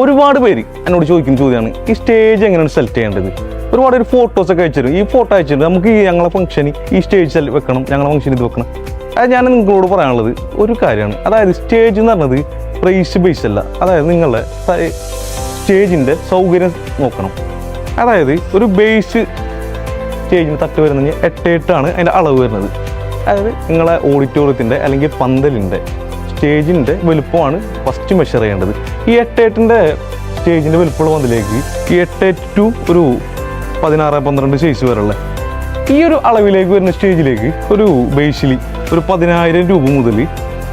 ഒരുപാട് പേര് എന്നോട് ചോദിക്കുന്ന ചോദ്യമാണ് ഈ സ്റ്റേജ് എങ്ങനെയാണ് സെലക്ട് ചെയ്യേണ്ടത്? ഒരുപാട് ഒരു ഫോട്ടോസ് ഒക്കെ ഈ ഫോട്ടോ അയച്ചിട്ട് നമുക്ക് ഈ ഞങ്ങളെ ഫംഗ്ഷന് ഈ സ്റ്റേജ് വെക്കണം ഞങ്ങളുടെ ഫംഗ്ഷൻ ഇത് വെക്കണം. അത് ഞാൻ നിങ്ങളോട് പറയാനുള്ളത് ഒരു കാര്യമാണ്. അതായത് സ്റ്റേജ് എന്ന് പറഞ്ഞത് പ്രൈസ് ബേസ് അല്ല. അതായത് നിങ്ങളുടെ സ്റ്റേജിന്റെ സൗകര്യം നോക്കണം. അതായത് ഒരു ബേസ് സ്റ്റേജിന് തട്ട് വരുന്നെങ്കിൽ എട്ട് എട്ടാണ് അതിന്റെ അളവ് വരുന്നത്. അതായത് നിങ്ങളെ ഓഡിറ്റോറിയത്തിന്റെ അല്ലെങ്കിൽ പന്തലിന്റെ സ്റ്റേജിന്റെ വലുപ്പമാണ് ഫസ്റ്റ് മെഷർ ചെയ്യേണ്ടത്. ഈ എട്ട് എട്ടിന്റെ സ്റ്റേജിന്റെ വലുപ്പമുള്ള പന്തലേക്ക് ഈ എട്ട് എട്ട് ടു ഒരു പതിനാറ് പന്ത്രണ്ട് സൈസ് വരെയുള്ള ഈ ഒരു അളവിലേക്ക് വരുന്ന സ്റ്റേജിലേക്ക് ഒരു ബേസിലി ഒരു പതിനായിരം രൂപ മുതൽ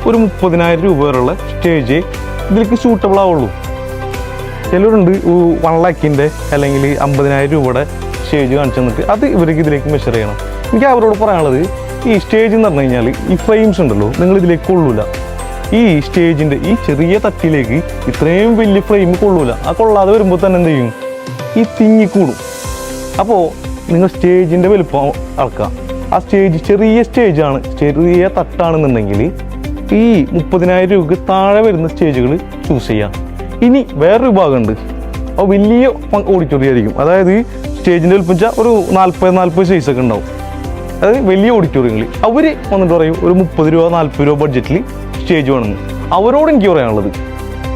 ഒരു മുപ്പതിനായിരം രൂപ വരെയുള്ള സ്റ്റേജ് ഇതിലേക്ക് സൂട്ടബിൾ ആവുള്ളൂ. ചിലരുണ്ട് വൺ ലാക്കിന്റെ അല്ലെങ്കിൽ അമ്പതിനായിരം രൂപയുടെ സ്റ്റേജ് കാണിച്ചു തന്നിട്ട് അത് ഇവർക്ക് ഇതിലേക്ക് മെഷർ ചെയ്യണം. എനിക്ക് അവരോട് പറയാനുള്ളത് ഈ സ്റ്റേജ് എന്ന് പറഞ്ഞു കഴിഞ്ഞാൽ ഈ ഫ്രെയിംസ് ഉണ്ടല്ലോ നിങ്ങൾ ഇതിലേക്ക് കൊള്ളൂല. ഈ സ്റ്റേജിന്റെ ഈ ചെറിയ തട്ടിലേക്ക് ഇത്രയും വലിയ ഫ്രെയിം കൊള്ളൂല. ആ കൊള്ളാതെ വരുമ്പോൾ തന്നെ എന്ത് ചെയ്യും? ഈ തിങ്ങിക്കൂടും അപ്പോൾ നിങ്ങൾ സ്റ്റേജിന്റെ വലുപ്പം അളക്കുക. ആ സ്റ്റേജ് ചെറിയ സ്റ്റേജാണ് ചെറിയ തട്ടാണെന്നുണ്ടെങ്കിൽ ഈ മുപ്പതിനായിരം രൂപയ്ക്ക് താഴെ വരുന്ന സ്റ്റേജുകൾ ചൂസ് ചെയ്യാം. ഇനി വേറൊരു വിഭാഗമുണ്ട്. അത് വലിയ ഓഡിറ്റോറിയം ആയിരിക്കും. അതായത് സ്റ്റേജിന്റെ വലുപ്പം വെച്ചാൽ ഒരു നാൽപ്പത് നാൽപ്പത് സൈസൊക്കെ ഉണ്ടാവും. അതായത് വലിയ ഓഡിറ്റോറിയങ്ങൾ അവർ വന്നിട്ട് പറയും ഒരു മുപ്പത് രൂപ നാൽപ്പത് രൂപ ബഡ്ജറ്റിൽ സ്റ്റേജ് വേണമെന്ന്. അവരോട് എനിക്ക് പറയാനുള്ളത്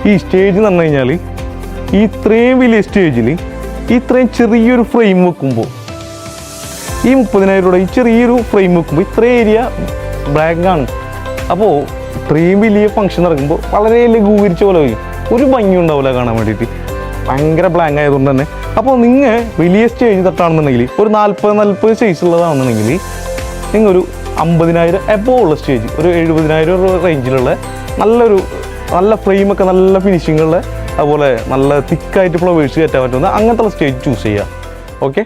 ഈ സ്റ്റേജ് എന്ന് പറഞ്ഞു കഴിഞ്ഞാൽ ഈ ഇത്രയും വലിയ സ്റ്റേജിൽ ഇത്രയും ചെറിയൊരു ഫ്രെയിം വെക്കുമ്പോൾ ഈ മുപ്പതിനായിരം രൂപ ഈ ചെറിയൊരു ഫ്രെയിം വെക്കുമ്പോൾ ഇത്രയും ഏരിയ ബ്ലാങ്കാണ് അപ്പോൾ ഇത്രയും വലിയ ഫംഗ്ഷൻ നടക്കുമ്പോൾ വളരെ ലഘൂകരിച്ച പോലെ ഒരു ഭംഗി ഉണ്ടാവില്ല കാണാൻ വേണ്ടിയിട്ട്. ഭയങ്കര ബ്ലാങ്ക് ആയതുകൊണ്ട് തന്നെ അപ്പോൾ നിങ്ങൾ വലിയ സ്റ്റേജ് തട്ടാണെന്നുണ്ടെങ്കിൽ ഒരു നാൽപ്പത് നാൽപ്പത് സൈസ് ഉള്ളതാണെന്നുണ്ടെങ്കിൽ നിങ്ങൾ ഒരു അമ്പതിനായിരം എബോ ഉള്ള സ്റ്റേജ് ഒരു എഴുപതിനായിരം റേഞ്ചിലുള്ള നല്ലൊരു നല്ല ഫ്രെയിമൊക്കെ നല്ല ഫിനിഷിങ്ങുള്ള അതുപോലെ നല്ല തിക്കായിട്ട് ഫ്ലവേഴ്സ് കയറ്റാൻ പറ്റുന്ന അങ്ങനത്തെ സ്റ്റേജ് ചൂസ് ചെയ്യുക ഓക്കെ